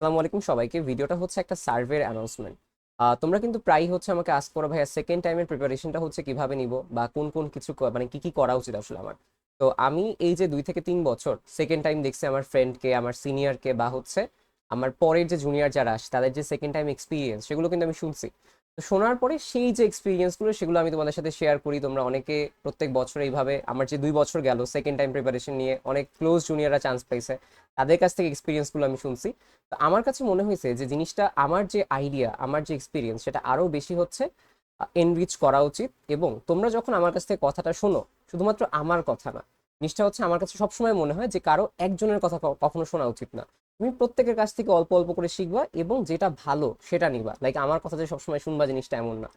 আসসালামু আলাইকুম সবাইকে। ভিডিওটা হচ্ছে একটা সার্ভের অ্যানাউন্সমেন্ট তোমরা কিন্তু প্রায়ই হচ্ছে আমাকে আস্ক করো, ভাইয়া সেকেন্ড টাইমের প্রিপারেশনটা হচ্ছে কীভাবে নিব? বা কোন কোন কিছু মানে কি কি করা উচিত আসলে আমার? তো আমি এই যে দুই থেকে তিন বছর সেকেন্ড টাইম দেখছি আমার ফ্রেন্ডকে আমার সিনিয়রকে বা হচ্ছে আমার পরের যে জুনিয়র যারা আসে তাদের যে সেকেন্ড টাইম এক্সপিরিয়েন্স সেগুলো কিন্তু আমি শুনছি। শোনার পরে সেই যে এক্সপিরিয়েন্সগুলো সেগুলো আমি তোমাদের সাথে শেয়ার করি। তোমরা অনেকে প্রত্যেক বছর এইভাবে, আমার যে দুই বছর গেল সেকেন্ড টাইম প্রিপারেশন নিয়ে অনেক ক্লোজ জুনিয়ররা চান্স পাইছে তাদের কাছ থেকে এক্সপিরিয়েন্সগুলো আমি শুনছি। তো আমার কাছে মনে হয়েছে যে জিনিসটা, আমার যে আইডিয়া আমার যে এক্সপিরিয়েন্স সেটা আরও বেশি হচ্ছে এনরিচ করা উচিত। এবং তোমরা যখন আমার কাছ থেকে কথাটা শোনো, শুধুমাত্র আমার কথা না, জিনিসটা হচ্ছে আমার কাছে সবসময় মনে হয় যে কারও একজনের কথা কখনো শোনা উচিত না। তুমি প্রত্যেকের কাছ থেকে অল্প অল্প করে শিখবা এবং যেটা ভালো সেটা নিবা। লাইক আমার কথা যে সবসময় শুনবা জিনিসটা এমন না।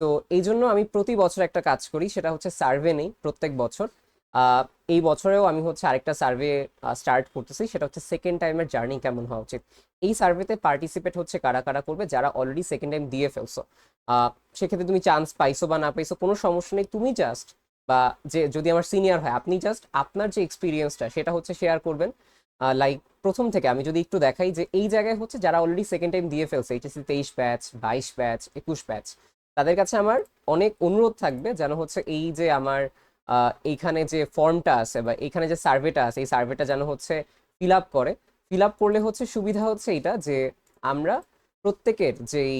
তো এই জন্য আমি প্রতি বছর একটা কাজ করি, সেটা হচ্ছে সার্ভে নেই প্রত্যেক বছর। এই বছরেও আমি হচ্ছে আরেকটা সার্ভে স্টার্ট করতেছি, সেটা হচ্ছে সেকেন্ড টাইমের জার্নি কেমন হওয়া উচিত। এই সার্ভেতে পার্টিসিপেট হচ্ছে কারা কারা করবে? যারা অলরেডি সেকেন্ড টাইম দিয়ে ফেলছো। সেক্ষেত্রে তুমি চান্স পাইছো বা না পাইছো, কোনো সমস্যা নেই। তুমি জাস্ট বা যে, যদি আমার সিনিয়র হয়, আপনি জাস্ট আপনার যে এক্সপিরিয়েন্সটা সেটা হচ্ছে শেয়ার করবেন। লাইক প্রথম থেকে আমি যদি একটু দেখাই যে এই জায়গায় হচ্ছে যারা অলরেডি সেকেন্ড টাইম দিয়ে ফেলছে এইচএসসি তেইশ ব্যাচ বাইশ ব্যাচ একুশ ব্যাচ তাদের কাছে আমার অনেক অনুরোধ থাকবে যেন হচ্ছে এই যে আমার এইখানে যে ফর্মটা আছে বা এইখানে যে সার্ভেটা আছে, এই সার্ভেটা যেন হচ্ছে ফিল আপ করে। ফিল আপ করলে হচ্ছে সুবিধা হচ্ছে এটা যে আমরা প্রত্যেকের যেই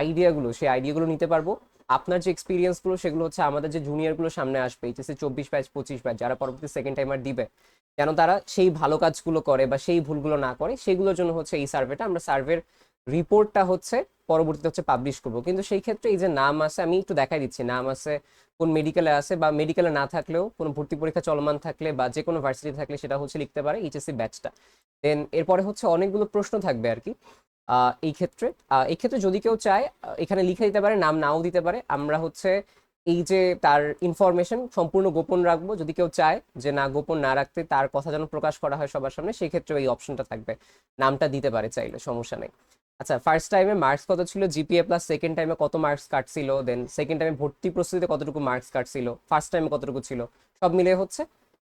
আইডিয়াগুলো সেই আইডিয়াগুলো নিতে পারব। আপনার যে এক্সপিরিয়েন্সগুলো সেগুলো হচ্ছে আমাদের যে জুনিয়রগুলো সামনে আসবে, এইচএসসি চব্বিশ ব্যাচ পঁচিশ ব্যাচ যারা পরবর্তী সেকেন্ড টাইমার দিবে যেন তারা সেই ভালো কাজগুলো করে বা সেই ভুলগুলো না করে, সেগুলোর জন্য হচ্ছে এই সার্ভেটা আমরা সার্ভের রিপোর্টটা হচ্ছে পরবর্তীতে হচ্ছে পাবলিশ করব। কিন্তু সেই ক্ষেত্রে এই যে নাম আছে, আমি একটু দেখাই দিচ্ছি, নাম আছে, কোন মেডিকেলে আছে বা মেডিকেলে না থাকলেও, কোনো ভর্তি পরীক্ষা চলমান থাকলে বা যে কোনো ভার্সিটি থাকলে সেটা হচ্ছে লিখতে পারে এইচএসসি ব্যাচটা দেন এরপরে হচ্ছে অনেকগুলো প্রশ্ন থাকবে আর কি। এই ক্ষেত্রে এই ক্ষেত্রে যদি কেউ চায় এখানে লিখে দিতে পারে, নাম নাও দিতে পারে। আমরা হচ্ছে এই যে তার ইনফরমেশন সম্পূর্ণ গোপন রাখব। যদি কেউ চায় যে না, গোপন না রাখতে তার কথা যেন প্রকাশ করা হয় সবার সামনে সেই ক্ষেত্রে এই অপশনটা থাকবে। নামটা দিতে পারে চাইলে, সমস্যা নেই। আচ্ছা ফার্স্ট টাইমে মার্কস কত ছিল? জিপিএ প্লাস সেকেন্ড টাইমে কত মার্কস কাটছিল? দেন সেকেন্ড টাইমে ভর্তি প্রস্তুতিতে কতটুকু মার্কস কাটছিল? ফার্স্ট টাইমে কতটুকু ছিল? সব মিলিয়ে হচ্ছে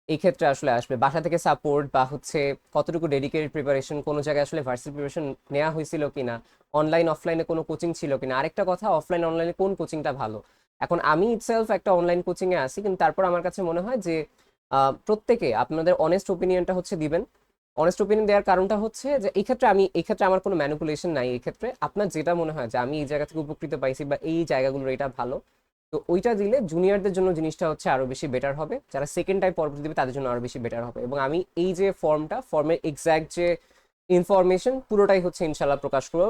এই ক্ষেত্রে আসলে আসবে। বাসা থেকে সাপোর্ট বা হচ্ছে কতটুকু ডেডিকেটেড প্রিপারেশন কোনো জায়গায় আসলে ভার্সিটি প্রিপারেশন নেওয়া হয়েছিল কিনা অনলাইন অফলাইনে কোনো কোচিং ছিল কিনা? আরেকটা কথা অফলাইন অনলাইনে কোন কোচিংটা ভালো? এখন আমি ইটসেলফ একটা অনলাইন কোচিং এ আছি, কিন্তু তারপর আমার কাছে মনে হয় যে প্রত্যেকে আপনাদের অনেস্ট ওপিনিয়নটা হচ্ছে দিবেন। অনেস্ট ওপিনিয়ন দেওয়ার কারণটা হচ্ছে যে, এই ক্ষেত্রে আমি, এই ক্ষেত্রে আমার কোনো ম্যানিপুলেশন নাই, এই ক্ষেত্রে আপনার যেটা মনে হয় যে, আমি এই জায়গা থেকে উপকৃত পাইছি বা এই জায়গাগুলোর এটা ভালো তো ওইটা দিলে জুনিয়রদের জন্য জিনিসটা হচ্ছে আরও বেশি বেটার হবে। যারা সেকেন্ড টাইম পরবর্তী দিবে, তাদের জন্য আরও বেশি বেটার হবে। এবং আমি এই যে ফর্মটা ফর্মের এক্স্যাক্ট যে ইনফরমেশন পুরোটাই হচ্ছে ইনশাল্লাহ প্রকাশ করব।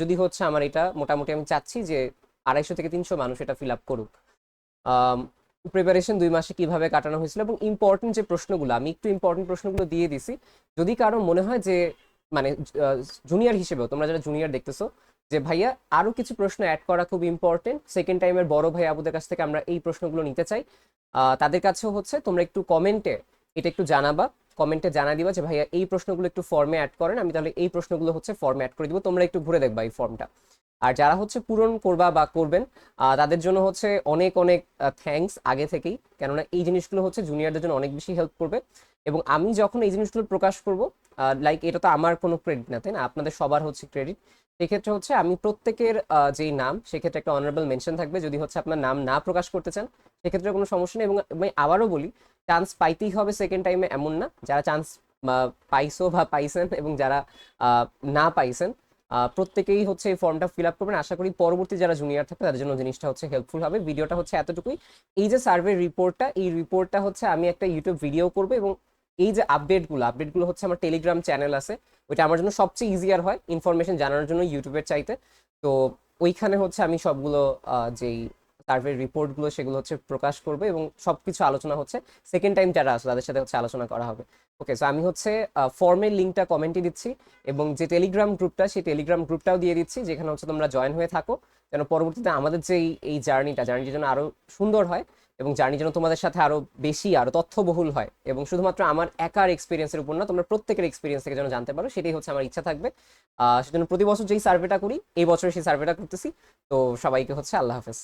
যদি হচ্ছে আমার এটা মোটামুটি আমি চাচ্ছি যে আড়াইশো থেকে তিনশো মানুষ এটা ফিল আপ করুক। প্রিপারেশন দুই মাসে কীভাবে কাটানো হয়েছিল এবং ইম্পর্টেন্ট যে প্রশ্নগুলো, আমি একটু ইম্পর্টেন্ট প্রশ্নগুলো দিয়ে দিছি। যদি কারও মনে হয় যে মানে জুনিয়র হিসেবেও, তোমরা যারা জুনিয়র দেখতেছো যে, ভাইয়া, আরও কিছু প্রশ্ন অ্যাড করা খুব ইম্পর্টেন্ট সেকেন্ড টাইমের বড় ভাই আবুদের কাছ থেকে আমরা এই প্রশ্নগুলো নিতে চাই। তাদের কাছেও হচ্ছে, তোমরা একটু কমেন্টে এটা একটু জানাবা। কমেন্টে জানা দিবা যে, ভাইয়া, এই প্রশ্নগুলো একটু ফর্মে অ্যাড করেন। আমি তাহলে এই প্রশ্নগুলো হচ্ছে ফর্মে অ্যাড করে দিব। তোমরা একটু ঘুরে দেখবা এই ফর্মটা আর যারা হচ্ছে পূরণ করবা বা করবেন তাদের জন্য হচ্ছে অনেক অনেক থ্যাঙ্কস আগে থেকেই। কেননা এই জিনিসগুলো হচ্ছে জুনিয়রদের জন্য অনেক বেশি হেল্প করবে। এবং আমি যখন এই জিনিসগুলো প্রকাশ করব লাইক এটা তো আমার কোনো ক্রেডিট না, তাই না? আপনাদের সবার হচ্ছে ক্রেডিট সেক্ষেত্রে হচ্ছে আমি প্রত্যেকের যেই নাম, সেক্ষেত্রে একটা অনারেবল মেনশন থাকবে। যদি হচ্ছে আপনার নাম না প্রকাশ করতে চান, সেক্ষেত্রে কোনো সমস্যা নেই। এবং আমি আবারও বলি চান্স পাইতেই হবে সেকেন্ড টাইমে এমন না। যারা চান্স পাইসো বা পাইছেন এবং যারা না পাইছেন প্রত্যেকেই হচ্ছে এই ফর্মটা ফিল আপ করবেন। আশা করি পরবর্তী যারা জুনিয়র থাকবে, তাদের জন্য জিনিসটা হচ্ছে হেল্পফুল হবে। ভিডিওটা হচ্ছে এতটুকুই। এই যে সার্ভে রিপোর্টটা এই রিপোর্টটা হচ্ছে আমি একটা ইউটিউব ভিডিও করব এবং এই যে আপডেটগুলো আপডেটগুলো হচ্ছে আমার টেলিগ্রাম চ্যানেল আছে, ওইটা আমার জন্য সবচেয়ে ইজিয়ার হয় ইনফরমেশন জানানোর জন্য ইউটিউবের চাইতে। তো ওইখানে হচ্ছে আমি সবগুলো যেই সার্ভের রিপোর্টগুলো সেগুলো হচ্ছে প্রকাশ করবে এবং সবকিছু আলোচনা হচ্ছে সেকেন্ড টাইম যারা আছে তাদের সাথে হচ্ছে আলোচনা করা হবে। ওকে সো আমি হচ্ছে ফর্মের লিঙ্কটা কমেন্টে দিচ্ছি এবং যে টেলিগ্রাম গ্রুপটা সেই টেলিগ্রাম গ্রুপটাও দিয়ে দিচ্ছি, যেখানে হচ্ছে তোমরা জয়েন হয়ে থাকো, যেন পরবর্তীতে আমাদের যে এই- জার্নিটা জার্নিটা যেন আরও সুন্দর হয়। এবং জার্নি যেন তোমাদের সাথে আরও বেশি, আরও তথ্যবহুল হয়। এবং শুধুমাত্র আমার একার এক্সপিরিয়েন্সের উপর না, তোমরা প্রত্যেকের এক্সপিরিয়েন্স থেকে যেন জানতে পারো, সেটাই হচ্ছে আমার ইচ্ছা থাকবে। সেজন্য প্রতি বছর যেই সার্ভেটা করি, এই বছর সেই সার্ভেটা করতেছি। তো সবাইকে হচ্ছে আল্লাহ হাফেজ।